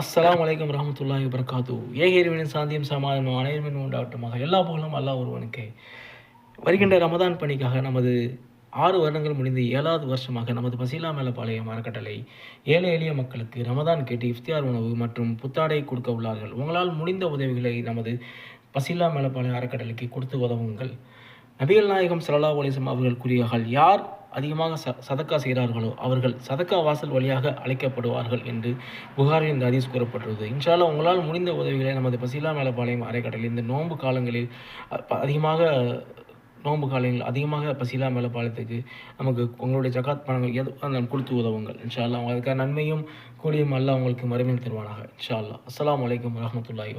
அஸ்லாம் வலைக்கம் ரஹமத்துல்லாஹி வபரகாத்து ஏகேரிவனின் சாந்தியும் சமாதானம் அனைவரும் உண்டாகட்டுமாக. எல்லா புகழும் அல்லாஹ் ஒருவனுக்கு. வருகின்ற ரமதான் பணிக்காக நமது ஆறு வருடங்கள் முடிந்து ஏழாவது வருஷமாக நமது பசிலா மேலப்பாளையம் அறக்கட்டளை ஏழை எளிய மக்களுக்கு ரமதான் கேட்டு இஃப்தியார் உணவு மற்றும் புத்தாடை கொடுக்க உள்ளார்கள். உங்களால் முடிந்த உதவிகளை நமது பசிலா மேலப்பாளையம் அறக்கட்டளைக்கு கொடுத்து உதவுங்கள். நபிகள் நாயகம் ஸல்லல்லாஹு ஒலிசம் அவர்கள் கூறியார்கள் யார் அதிகமாக ச சதக்கா செய்கிறார்களோ அவர்கள் சதக்கா வாசல் வழியாக அழைக்கப்படுவார்கள் என்று புகாரில் இந்த அதிஸ் கூறப்பட்டுள்ளது. இன்ஷால்லா உங்களால் முடிந்த உதவிகளை நமது பசிலா மேலப்பாளையம் அறக்கட்டளை இந்த நோன்பு காலங்களில் அதிகமாக நோன்பு காலங்களில் அதிகமாக பசிலா மேலப்பாளையத்துக்கு நமக்கு உங்களுடைய ஜகாத் பணங்கள் எது அந்த கொடுத்து உதவுங்கள். இன்ஷா அல்லாஹ் அதுக்கான நன்மையும் கூலியும் அல்ல உங்களுக்கு மறுமையில் தருவானாக. இன்ஷா அல்லாஹ் அஸ்ஸலாமு அலைக்கும் வரஹ்மத்துல்லாஹி